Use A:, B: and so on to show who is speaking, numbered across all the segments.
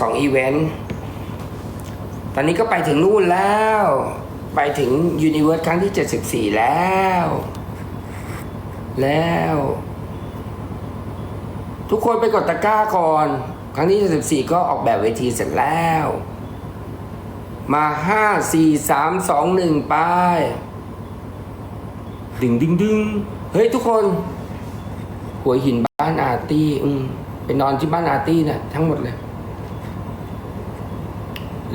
A: สองอีเวนต์ ตอนนี้ก็ไปถึงนู่นแล้ว ไปถึงยูนิเวิร์สครั้งที่74แล้ว แล้ว ทุกคนไปกดตะกร้าก่อน ครั้งที่74ก็ออกแบบเวทีเสร็จแล้ว มา5 4 3 2 1ไป ดึงดึงดึงเฮ้ยทุกคน หัวหินบ้านอาร์ตี้ อืมไปนอนที่บ้านอาร์ตี้เนี่ยทั้งหมดเลย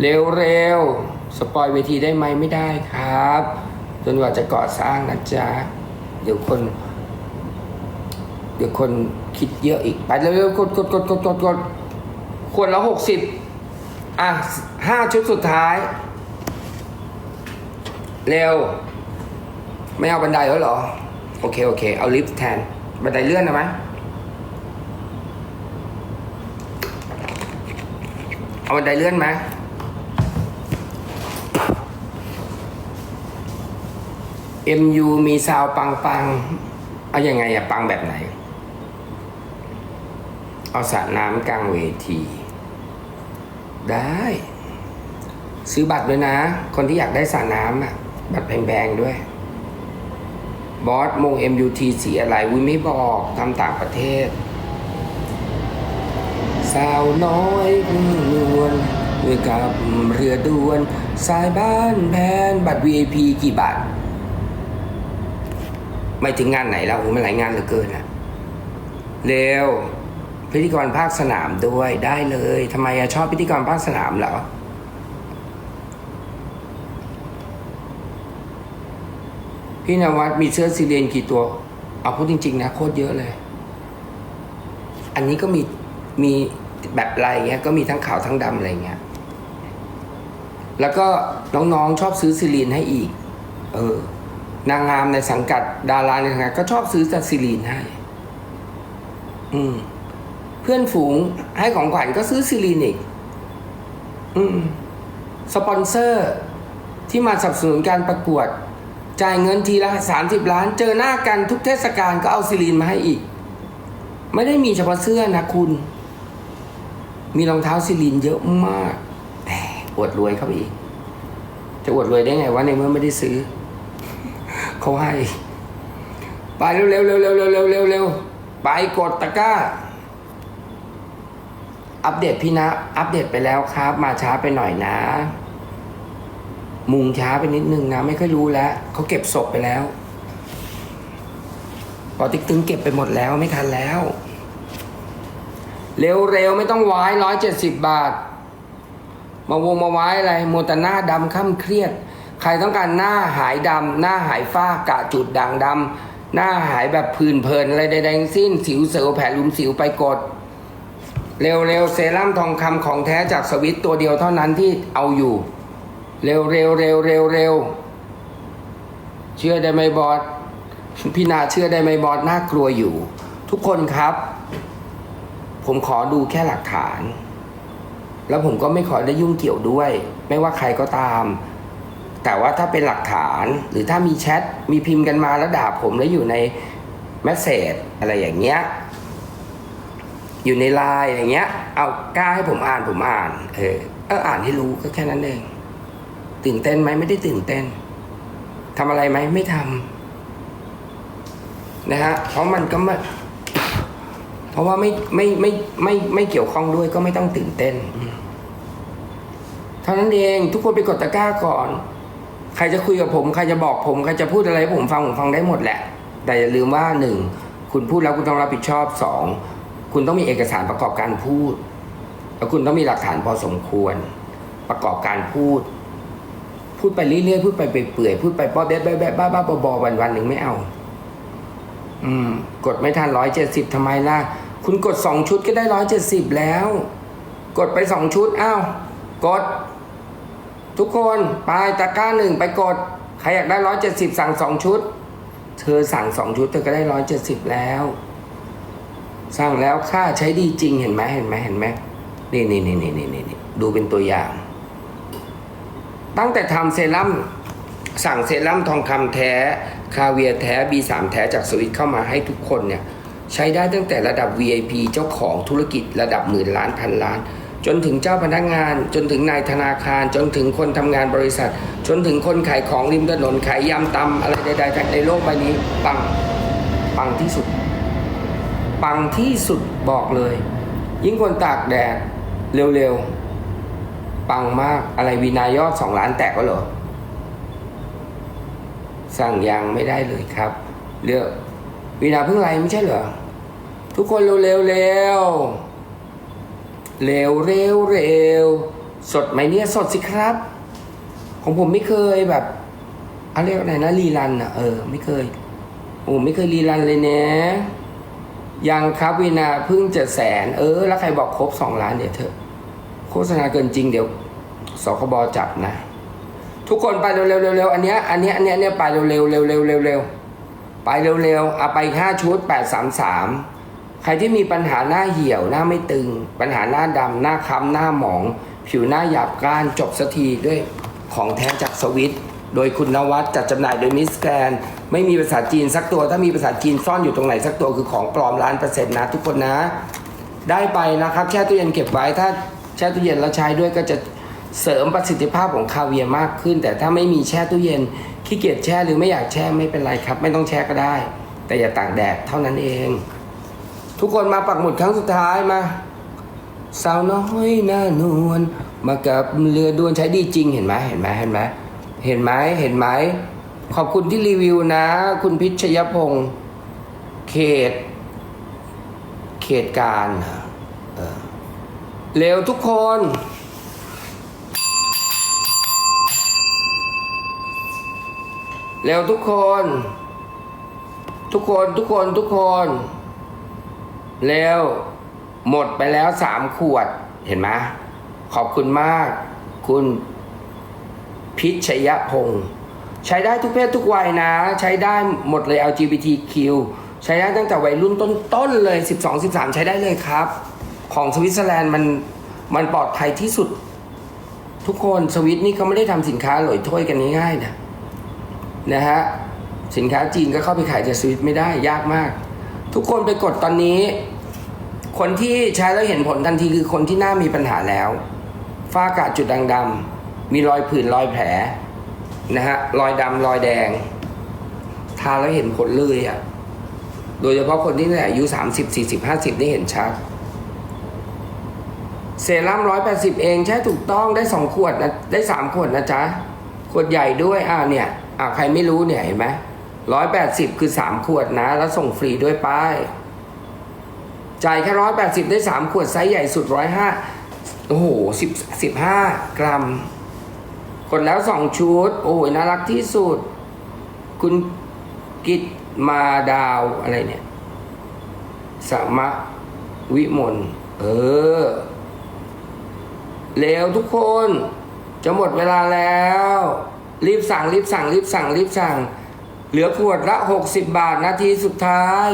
A: เร็วเร็วๆสปอยเวทีได้ไหมไม่ได้ครับจนกว่าจะก่อสร้างนะจ๊ะ เดี๋ยวคน เดี๋ยวคนคิดเยอะอีก ไปเร็วๆกดกดกดกดกดกดขวดละหกสิบอะห้าชุดสุดท้าย เร็ว ไม่เอาบันไดแล้วเหรอ โอเค โอเค เอาลิฟต์แทน บันไดเลื่อนนะไหมเอาบันไดเลื่อนไหม MU มีซาวปังปังเอาอยัางไงอะปังแบบไหน เอาสระน้ำกลางเวที ได้ ซื้อบัตรด้วยนะ คนที่อยากได้สระน้ำอะบัตรแพงๆด้วย บอสมง MUT สีอะไรวิไม่บอกทำต่างประเทศ สาวน้อยพึ่งนวลเรือกับเรือด่วน สายบ้านแพนบัตร VIP กี่บาท ไม่ถึงงานไหนแล้วโอ้มันหลายงานเหลือเกินอะเร็วพิธีกรภาคสนามด้วยได้เลยทำไมอะชอบพิธีกรภาคสนามเหรอพี่นวัดมีเสื้อซีเรียนกี่ตัว เอาพูดจริง ๆ นะโคตรเยอะเลย อันนี้ก็มีมีแบบลายเงี้ยก็มีทั้งขาวทั้งดำอะไรเงี้ย แล้วก็น้องๆชอบซื้อซีเรียนให้อีก เออ นางงามในสังกัดดาราในสังกัดก็ชอบซื้อซีรีนให้ อืม เพื่อนฝูงให้ของขวัญก็ซื้อซีรีนอีก อืม สปอนเซอร์ที่มาสนับสนุนการประกวด จ่ายเงินทีละสามสิบล้าน เจอหน้ากันทุกเทศกาลก็เอาซีรีนมาให้อีก ไม่ได้มีเฉพาะเสื้อนะคุณ มีรองเท้าซีรีนเยอะมาก แต่อวดรวยเข้าไปอีก จะอวดรวยได้ไงวะในเมื่อไม่ได้ซื้อ เขาให้ ไปเร็วเร็วเร็วเร็วเร็วเร็วเร็วเร็วไปกดตะกร้า อัปเดตพี่นะ อัปเดตไปแล้วครับ มาช้าไปหน่อยนะ มุงช้าไปนิดนึงนะ ไม่ค่อยรู้แล้วเขาเก็บศพไปแล้วปอติ๊กตึงเก็บไปหมดแล้วไม่ทันแล้ว เร็วๆ ไม่ต้องไว้ร้อยเจ็ดสิบบาท มาวงมาไว้อะไรมัวแต่หน้าดำค่ำเครียด ใครต้องการหน้าหายดำหน้าหายฝ้ากระจุดด่างดำหน้าหายแบบผื่นเพลินอะไรใดๆทั้งสิ้น สิวเซลแผลลุมสิวไปกด เร็วๆเซรั่มทองคำของแท้จากสวิตตัวเดียวเท่านั้นที่เอาอยู่ เร็วเร็วเร็วเร็วเร็วเชื่อได้ไหมบอสพี่นาเชื่อได้ไหมบอสน่ากลัวอยู่ ทุกคนครับ ผมขอดูแค่หลักฐาน แล้วผมก็ไม่ขอได้ยุ่งเกี่ยวด้วย ไม่ว่าใครก็ตาม แต่ว่าถ้าเป็นหลักฐานหรือถ้ามีแชทมีพิมพ์กันมาแล้วด่าผมแล้วอยู่ในแมสเซจอะไรอย่างเงี้ยอยู่ในไลน์อย่างเงี้ย เอากล้าให้ผมอ่านผมอ่าน เออเอออ่านให้รู้ก็แค่นั้นเอง ตื่นเต้นไหมไม่ได้ตื่นเต้นทำอะไรไหมไม่ทำนะฮะเพราะมันก็ไม่เพราะว่าไม่ไม่ไม่ไม่ไม่เกี่ยวข้องด้วยก็ไม่ต้องตื่นเต้นเท่านั้นเองทุกคนไปกดตะกร้าก่อน ใครจะคุยกับผมใครจะบอกผมใครจะพูดอะไรให้ผมฟังผมฟังได้หมดแหละ แต่อย่าลืมว่าหนึ่งคุณพูดแล้วคุณต้องรับผิดชอบสองคุณต้องมีเอกสารประกอบการพูด แล้วคุณต้องมีหลักฐานพอสมควร ประกอบการพูด พูดไปเรื่อยๆพูดไปเปื่อยๆพูดไปป้อแบ๊ะแบ๊ะแบ๊ะบ้าบ้าบอๆวันวันหนึ่งไม่เอา อืม กดไม่ทันร้อยเจ็ดสิบทำไมล่ะ คุณกดสองชุดก็ได้ร้อยเจ็ดสิบแล้ว กดไปสองชุดอ้าวกด ทุกคนไปตะกร้าหนึ่งไปกด ใครอยากได้ร้อยเจ็ดสิบสั่งสองชุด เธอสั่งสองชุดเธอก็ได้ร้อยเจ็ดสิบแล้ว สั่งแล้วค่าใช้ดีจริงเห็นไหมเห็นไหมเห็นไหมนี่นี่นี่นี่นี่นี่ดูเป็นตัวอย่าง ตั้งแต่ทำเซรั่มสั่งเซรั่มทองคำแท้ คาเวียแท้ B3 แท้จากสวิตเข้ามาให้ทุกคนเนี่ย ใช้ได้ตั้งแต่ระดับ VIP เจ้าของธุรกิจระดับหมื่นล้านพันล้าน จนถึงเจ้าพนักงาน จนถึงนายธนาคาร จนถึงคนทำงานบริษัท จนถึงคนขายของริมถนนขายยำตำอะไรใดๆในโลกใบนี้ ปัง ปังที่สุด ปังที่สุดบอกเลย ยิ่งคนตากแดดเร็วๆ ปังมากอะไรวีนายอดสองล้านแตกก็เหรอ สั่งยังไม่ได้เลยครับเลือกวีนาเพิ่งไรไม่ใช่เหรอทุกคนเร็วเร็วเร็ว เร็วเร็วเร็วสดไหมเนี่ยสดสิครับ ของผมไม่เคยแบบอะไรยกอะไรนะรีรันอะเออไม่เคยโอ้ไม่เคยรีรันเลยเนี่ยยังครับวีนาเพิ่งจะแสน เออ แล้วใครบอกครบสองล้านเดี๋ยวเถอะโฆษณาเกินจริงเดี๋ยวสคบจับนะ ทุกคนไปเร็วเร็วอันเนี้ยอันเนี้ยอันเนี้ยเนี่ยไปเร็วๆเร็วเร็วเร็วไปเร็วๆเอาไปห้าชุดแปดสามสาม ใครที่มีปัญหาหน้าเหี่ยวหน้าไม่ตึง ปัญหาหน้าดำหน้าค้ำหน้าหมอง ผิวหน้าหยาบกร้านจบสักทีด้วยของแท้จากสวิตโดยคุณนวัดจัดจำหน่ายโดยมิสแกรนไม่มีภาษาจีนสักตัว ถ้ามีภาษาจีนซ่อนอยู่ตรงไหนสักตัวคือของปลอมล้านเปอร์เซ็นต์นะทุกคนนะ ได้ไปนะครับแช่ตู้เย็นเก็บไว้ถ้าแช่ตู้เย็นแล้วใช้ด้วยก็จะเสริมประสิทธิภาพของคาเวียมากขึ้น แต่ถ้าไม่มีแช่ตู้เย็นขี้เกียจแช่หรือไม่อยากแช่ไม่เป็นไรครับ ไม่ต้องแช่ก็ได้ แต่อย่าตากแดดเท่านั้นเอง ทุกคนมาปักหมุดครั้งสุดท้ายมา สาวน้อยหน้านวลมากับเรือด่วนใช้ดีจริงเห็นไหมเห็นไหมเห็นไหมเห็นไหมเห็นไหมขอบคุณที่รีวิวนะ คุณพิชยพงศ์เขต เขตการเออเร็วทุกคน เร็วทุกคน ทุกคนทุกคนทุกคน เร็วหมดไปแล้วสามขวดเห็นไหมขอบคุณมาก คุณพิชยพงศ์ใช้ได้ทุกเพศทุกวัยนะ ใช้ได้หมดเลย LGBTQ ใช้ได้ตั้งแต่วัยรุ่นต้นๆเลย 12 13 ใช้ได้เลยครับ ของสวิตเซอร์แลนด์มันมันปลอดภัยที่สุด ทุกคนสวิตนี่เขาไม่ได้ทำสินค้าหลอยถ้วยกันง่ายๆนะนะฮะสินค้าจีนก็เข้าไปขายจากสวิตไม่ได้ยากมาก ทุกคนไปกดตอนนี้ คนที่ใช้แล้วเห็นผลทันทีคือคนที่หน้ามีปัญหาแล้วฝ้ากระจุดด่างดำมีรอยผื่นรอยแผลนะฮะรอยดำรอยแดง ทาแล้วเห็นผลเลยอะ่ะโดยเฉพาะคนที่อายุ 30 40 50 นี่เห็นชัด เซรั่มร้อยแปดสิบเองใช่ถูกต้องได้สองขวดนะได้สามขวดนะจ๊ะ ขวดใหญ่ด้วยอ่าเนี่ยอ่าใครไม่รู้เนี่ยเห็นไหมร้อยแปดสิบคือสามขวดนะ แล้วส่งฟรีด้วยป้าย จ่ายแค่ร้อยแปดสิบได้สามขวดไซส์ใหญ่สุดร้อยห้าโอ้โหสิบสิบห้ากรัม กดแล้วสองชุด โอ้โหน่ารักที่สุด คุณกิตมาดาวอะไรเนี่ยสมะวิมลเออเร็วทุกคน จะหมดเวลาแล้ว รีบสั่งรีบสั่งรีบสั่งรีบสั่ง เหลือขวดละ 60 บาทนาทีสุดท้าย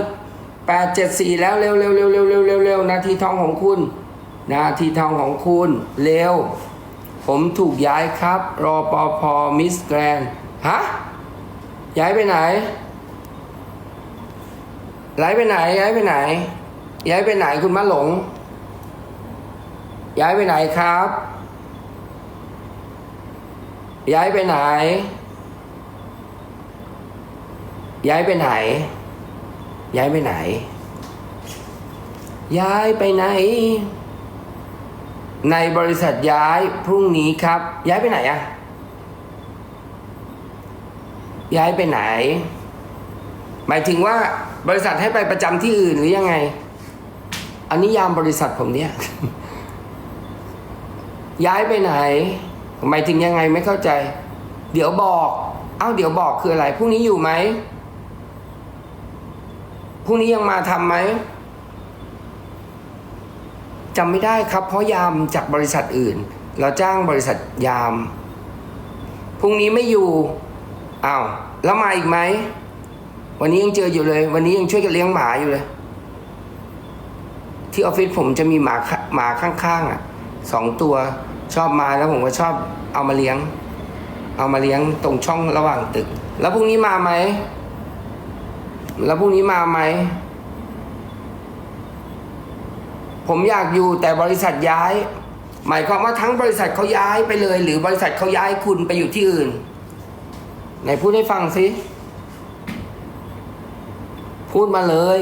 A: 874 แล้วเร็วเร็วเร็วเร็วเร็วเร็วเร็วนาทีทองของคุณ นาทีทองของคุณเร็ว ผมถูกย้ายครับรอปอพอมิสแกรนฮะย้ายไปไหนย้ายไปไหนย้ายไปไหน ย้ายไปไหนคุณมาหลง ย้ายไปไหนครับ ย้ายไปไหน ย้ายไปไหน ย้ายไปไหน ย้ายไปไหน ในบริษัทย้ายพรุ่งนี้ครับ ย้ายไปไหนอะย้ายไปไหน หมายถึงว่าบริษัทให้ไปประจำที่อื่นหรือยังไง อันนี้ยามบริษัทผมเนี่ย ย้ายไปไหน หมายถึงยังไงไม่เข้าใจ เดี๋ยวบอก เอ้าเดี๋ยวบอกคืออะไรพรุ่งนี้อยู่ไหม รุ่งนี้ยังมาทำไหมจำไม่ได้ครับ เพราะยามจากบริษัทอื่น เราจ้างบริษัทยามพรุ่งนี้ไม่อยู่อ้าวแล้วมาอีกไหมวันนี้ยังเจออยู่เลย วันนี้ยังช่วยกันเลี้ยงหมาอยู่เลย ที่ออฟฟิศผมจะมีหมาข้าหมาข้างๆอะสองตัวชอบมาแล้วผมก็ชอบเอามาเลี้ยง เอามาเลี้ยงตรงช่องระหว่างตึก แล้วพรุ่งนี้มาไหม แล้วพรุ่งนี้มาไหม ผมอยากอยู่แต่บริษัทย้าย หมายความว่าทั้งบริษัทเขาย้ายไปเลย หรือบริษัทเขาย้ายคุณไปอยู่ที่อื่น ไหนพูดให้ฟังสิ พูดมาเลย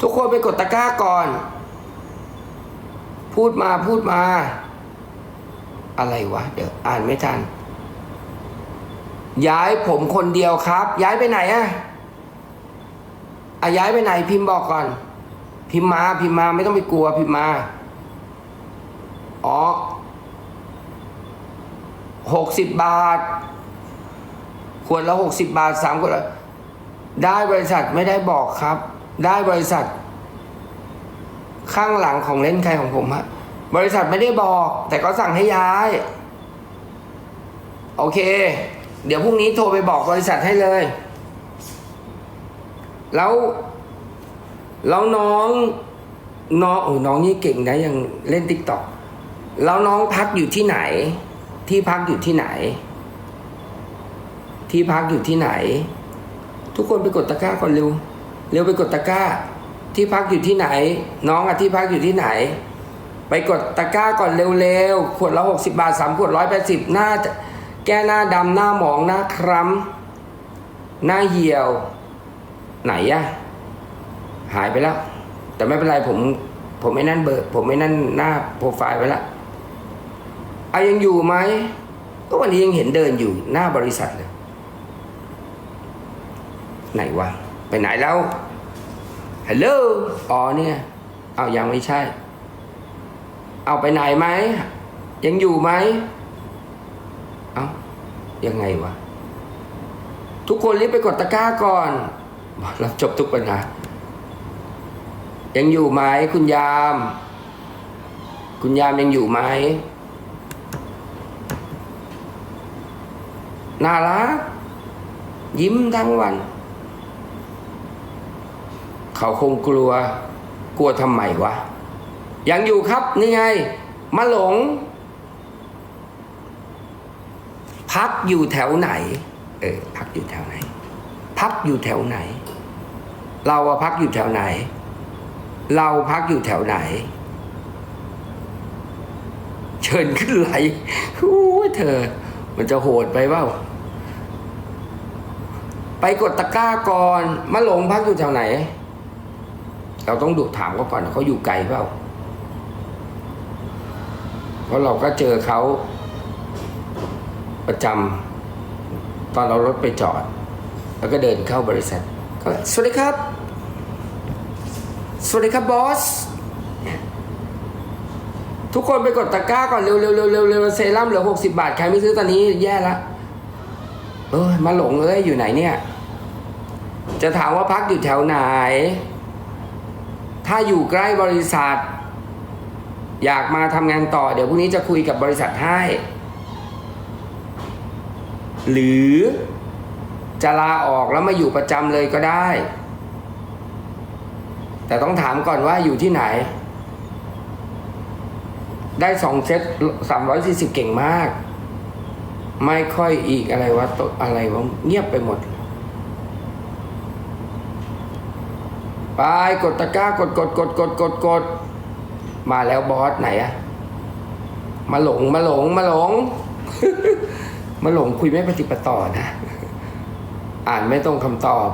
A: ทุกคนไปกดตะกร้าก่อน พูดมาพูดมา อะไรวะ เดี๋ยวอ่านไม่ทัน ย้ายผมคนเดียวครับ ย้ายไปไหนอะ อะย้ายไปไหนพิมพ์บอกก่อน พิมพ์มาพิมพ์มาไม่ต้องไปกลัวพิมพ์มาอ๋อหกสิบบาทขวดละหกสิบาทสามขวดละได้บริษัทไม่ได้บอกครับ ได้บริษัท ข้างหลังของเล่นใครของผมฮะบริษัทไม่ได้บอก แต่ก็สั่งให้ย้าย โอเค เดี๋ยวพรุ่งนี้โทรไปบอกบริษัทให้เลย แล้วแล้วน้องน้องโอ้น้องนี่เก่งนะยังเล่นติ๊กต็อกแล้วน้องพักอยู่ที่ไหน ที่พักอยู่ที่ไหน ที่พักอยู่ที่ไหน ทุกคนไปกดตะกร้าก่อนเร็วเร็วไปกดตะกร้า ที่พักอยู่ที่ไหน น้องอะที่พักอยู่ที่ไหน ไปกดตะกร้าก่อนเร็วๆขวดละหกสิบาทสามขวดร้อยแปดสิบหน้า แก้หน้าดำหน้าหมองหน้าคล้ำหน้าเหี่ยว ไหนอะหายไปแล้ว แต่ไม่เป็นไรผม ผมไม่นั่นเบอร์ผมไม่นั่นหน้าโปรไฟล์ไว้ละอะยังอยู่ไหมก็วันนี้ยังเห็นเดินอยู่หน้าบริษัทเลยไหนวะไปไหนแล้วฮัลโหลอ๋อเนี่ย เอายังไม่ใช่ เอาไปไหนไหมยังอยู่ไหมเอายังไงวะทุกคนรีบไปกดตะกร้าก่อน ราจบทุกปัญหา ยังอยู่ไหมคุณยาม คุณยามยังอยู่ไหมน่ารักยิ้มทั้งวัน เขาคงกลัว กลัวทำไมวะ ยังอยู่ครับนี่ไง มาหลง พักอยู่แถวไหน เออ พักอยู่แถวไหน พักอยู่แถวไหน เราพักอยู่แถวไหน เราพักอยู่แถวไหน เชิญขึ้นไหลโอ้ยเธอ มันจะโหดไปเปล่าไปกดตะกร้าก่อนมาหลงพักอยู่แถวไหน เราต้องดูถามเขาก่อนเขาอยู่ไกลเปล่าเพราะเราก็เจอเขาประจำตอนเรารถไปจอด แล้วก็เดินเข้าบริษัทก็สวัสดีครับ สวัสดีครับบอส ทุกคนไปกดตะกร้าก่อนเร็วเร็วเร็วเร็วเร็วเซรั่มเหลือหกสิบาท ใครไม่ซื้อตอนนี้แย่ละเออมาหลงเอ้ยอยู่ไหนเนี่ย จะถามว่าพักอยู่แถวไหน ถ้าอยู่ใกล้บริษัท อยากมาทำงานต่อ เดี๋ยวพรุ่งนี้จะคุยกับบริษัทให้ หรือจะลาออกแล้วมาอยู่ประจำเลยก็ได้ แต่ต้องถามก่อนว่าอยู่ที่ไหน ได้สองเซตสามร้อยสี่สิบเก่งมาก ไม่ค่อยอีกอะไรวะตอะไรวะเงียบไปหมด ไปกดตะกร้ากดกดกดกดกดกดมาแล้วบอสไหนอะมาหลงมาหลงมาหลง มาหลงคุยไม่ปฏิปต่อนะ อ่านไม่ตรงคำตอบ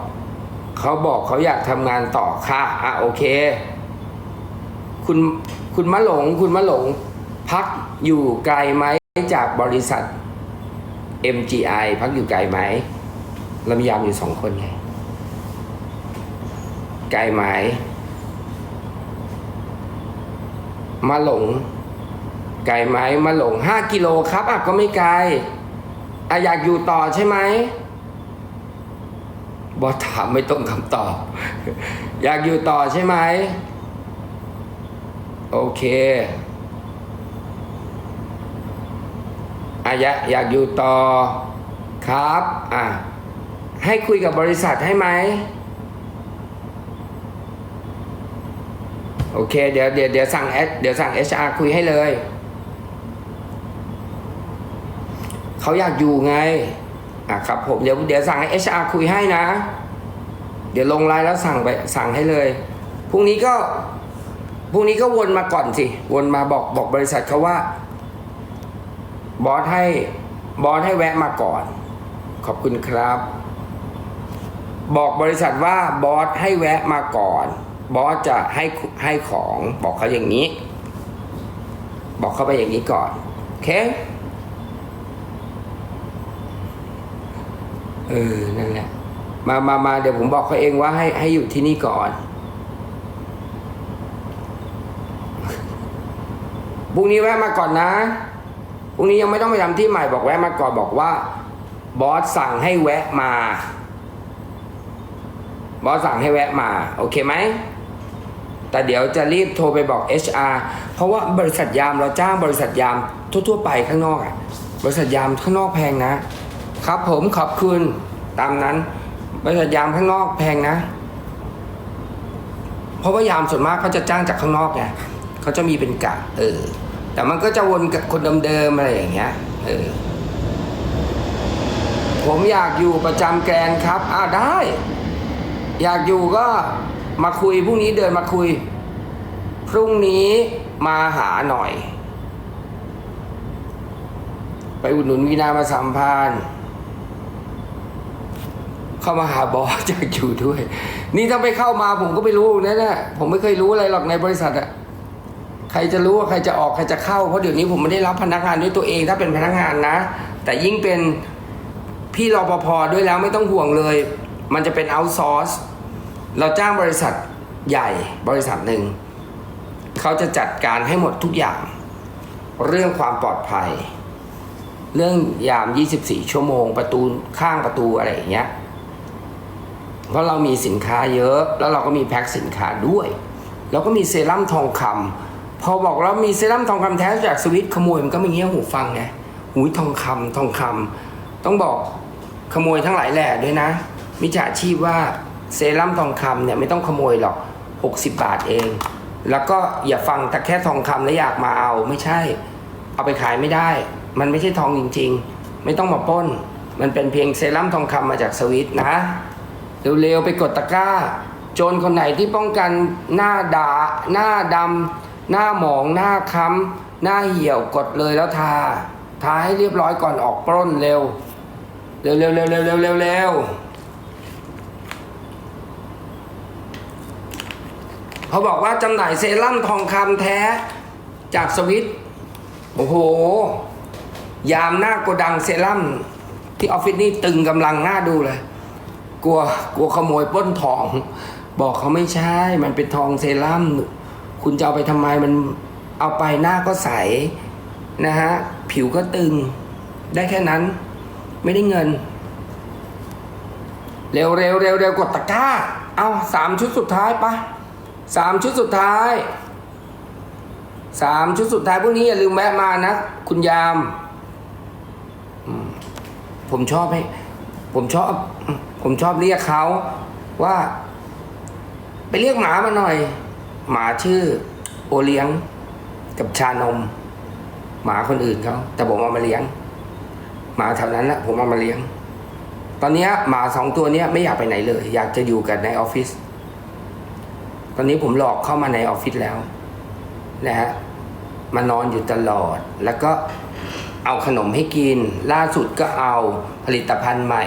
A: เขาบอกเขาอยากทำงานต่อค่ะอะโอเค คุณคุณมะหลง คุณมะหลง พักอยู่ไกลไหมจากบริษัท MGI พักอยู่ไกลไหมเรามียามอยู่สองคนไง ไกลไหมมาหลง ไกลไหมมาหลงห้ากิโลครับอะก็ไม่ไกลอะอยากอยู่ต่อใช่ไหม บอสถามไม่ตรงคำตอบ อยากอยู่ต่อใช่ไหม โอเคอะอยากอยากอยู่ต่อครับอะให้คุยกับบริษัทให้ไหม โอเค เดี๋ยวเดี๋ยวเดี๋ยวสั่งเอเดี๋ยวสั่ง HR คุยให้เลย เขาอยากอยู่ไง อะครับผมเดี๋ยวเดี๋ยวสั่งให้ HR คุยให้นะ เดี๋ยวลงไลน์แล้วสั่งไปสั่งให้เลยพรุ่งนี้ก็พรุ่งนี้ก็วนมาก่อนสิ วนมาบอกบอกบริษัทเขาว่า บอสให้บอสให้แวะมาก่อน ขอบคุณครับ บอกบริษัทว่าบอสให้แวะมาก่อน บอสจะให้ให้ของ บอกเขาอย่างนี้ บอกเขาไปอย่างนี้ก่อน โอเค เออนั่นแหละ มามามาเดี๋ยวผมบอกเขาเองว่าให้ให้อยู่ที่นี่ก่อนพรุ่งนี้แวะมาก่อนนะพรุ่งนี้ยังไม่ต้องไปทำที่ใหม่บอกแวะมาก่อนบอกว่า บอสสั่งให้แวะมา บอสสั่งให้แวะมา โอเคไหมแต่เดี๋ยวจะรีบโทรไปบอก HR เพราะว่าบริษัทยามเราจ้างบริษัทยามทั่ว ๆ ไปข้างนอกอะบริษัทยามข้างนอกแพงนะ ครับผมขอบคุณตามนั้นบริษัทยามข้างนอกแพงนะ เพราะว่ายามส่วนมากเขาจะจ้างจากข้างนอกไงเขาจะมีเป็นกะ เออ แต่มันก็จะวนกับคนเดิมๆอะไรอย่างเงี้ย เออ ผมอยากอยู่ประจำแกนครับอ่าได้ อยากอยู่ก็มาคุยพรุ่งนี้เดินมาคุย พรุ่งนี้มาหาหน่อย ไปอุดหนุนวีนามาสัมพานธ์ เข้ามาหาบอสอยากอยู่ด้วย นี่ถ้าไปเข้ามาผมก็ไม่รู้นะเนี่ยผมไม่เคยรู้อะไรหรอกในบริษัทอะใครจะรู้ว่าใครจะออกใครจะเข้าเพราะเดี๋ยวนี้ผมไม่ได้รับพนักงานด้วยตัวเองถ้าเป็นพนักงานนะ แต่ยิ่งเป็นพี่รปภด้วยแล้วไม่ต้องห่วงเลย มันจะเป็นเอาซอร์สเราจ้างบริษัทใหญ่บริษัทหนึ่งเขาจะจัดการให้หมดทุกอย่าง เรื่องความปลอดภัย เรื่องยาม 24 ชั่วโมง ประตูข้างประตูอะไรอย่างเงี้ย เพราะเรามีสินค้าเยอะ แล้วเราก็มีแพ็คสินค้าด้วยแล้วก็มีเซรั่มทองคำพอบอกเรามีเซรั่มทองคำแท้จากสวิตขโมยมันก็ไม่เงี้ยหูฟังไงหูยทองคำทองคำต้องบอกขโมยทั้งหลายแหล่ด้วยนะมิจฉาชีพว่าเซรั่มทองคำเนี่ยไม่ต้องขโมยหรอก 60 บาทเอง แล้วก็อย่าฟังแต่แค่ทองคำแล้วอยากมาเอาไม่ใช่ เอาไปขายไม่ได้ มันไม่ใช่ทองจริง ๆ ไม่ต้องมาป้น มันเป็นเพียงเซรั่มทองคำมาจากสวิตนะ เร็วๆไปกดตะกร้า โจรคนไหนที่ป้องกันหน้าดาหน้าดำหน้าหมองหน้าค้ำหน้าเหี่ยวกดเลยแล้วทา ทาให้เรียบร้อยก่อนออกปล้นเร็ว เร็วเร็วเร็วเร็วเร็วเร็วเร็วเขาบอกว่าจำหน่ายเซรั่มทองคำแท้จากสวิตโอ้โห ยามหน้าโกดังเซรั่มที่ออฟฟิศนี่ตึงกำลังหน้าดูเลย กลัวกลัวขโมยปล้นทอง บอกเขาไม่ใช่ มันเป็นทองเซรั่มคุณจะเอาไปทำไมมันเอาไปหน้าก็ใสนะฮะผิวก็ตึง ได้แค่นั้น ไม่ได้เงิน เร็วเร็วเร็วเร็วกดตะกร้า เอาสามชุดสุดท้ายปะสามชุดสุดท้ายสามชุดสุดท้ายพวกนี้อย่าลืมแวะมานะ คุณยามอืมผมชอบให้ ผมชอบ ผมชอบเรียกเขาว่า ไปเรียกหมามาหน่อย หมาชื่อ โอเลี้ยง กับชานม หมาคนอื่นเขาแต่ผมเอามาเลี้ยง หมาแถวนั้นนะผมเอามาเลี้ยง ตอนนี้หมาสองตัวนี้ไม่อยากไปไหนเลย อยากจะอยู่กันในออฟฟิศตอนนี้ผมหลอกเข้ามาในออฟฟิศแล้วนะฮะมานอนอยู่ตลอด แล้วก็เอาขนมให้กิน ล่าสุดก็เอาผลิตภัณฑ์ใหม่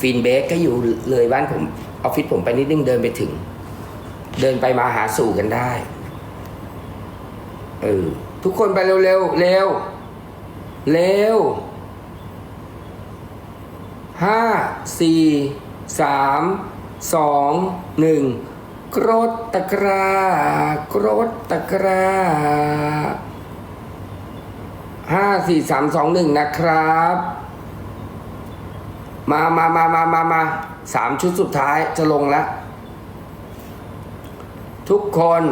A: ฟินเบกก็อยู่เลยบ้านผมออฟฟิศผมไปนิดนึงเดินไปถึง เดินไปมาหาสู่กันได้เออทุกคนไปเร็วเร็วเร็วเร็วห้าสี่สามสองหนึ่งกรดตะกร้ากรดตะกร้าห้าสี่สามสองหนึ่งนะครับ มามามามามามาสามชุดสุดท้ายจะลงแล้ว ทุกคน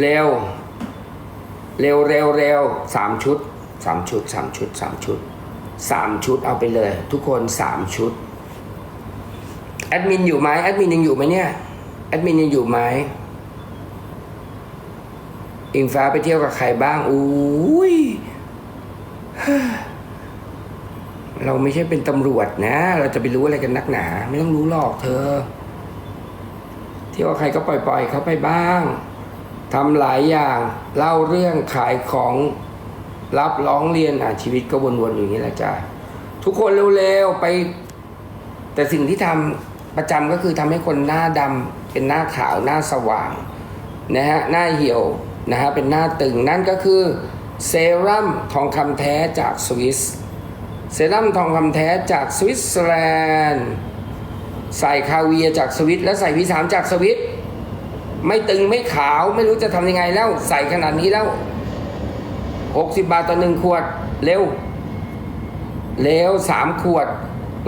A: เร็ว เร็วเร็วเร็วสามชุดสามชุดสามชุดสามชุดสามชุดเอาไปเลย ทุกคนสามชุดแอดมินอยู่ไหมแอดมินยังอยู่ไหมเนี่ยแอดมินยังอยู่ไหมอิงฟ้าไปเที่ยวกับใครบ้างอุ้ย เราไม่ใช่เป็นตำรวจนะ เราจะไปรู้อะไรกันนักหนา ไม่ต้องรู้หรอกเธอ ที่วกับใครก็ปล่อยๆเขาไปบ้างทำหลายอย่างเล่าเรื่องขายของรับร้องเรียนอะชีวิตก็วนๆอยู่อย่างนี้แหละจ้ะทุกคนเร็วๆไป แต่สิ่งที่ทำประจำก็คือทำให้คนหน้าดำเป็นหน้าขาวหน้าสว่างนะฮะหน้าเหี่ยวนะฮะเป็นหน้าตึงนั่นก็คือเซรั่มทองคำแท้จากสวิส เซรั่มทองคำแท้จากสวิตเซอร์แลนด์ใส่คาเวียจากสวิต และใส่วีสามจากสวิต ไม่ตึงไม่ขาวไม่รู้จะทำยังไงแล้วใส่ขนาดนี้แล้ว 60 บาทต่อหนึ่งขวด เร็ว เร็วสามขวด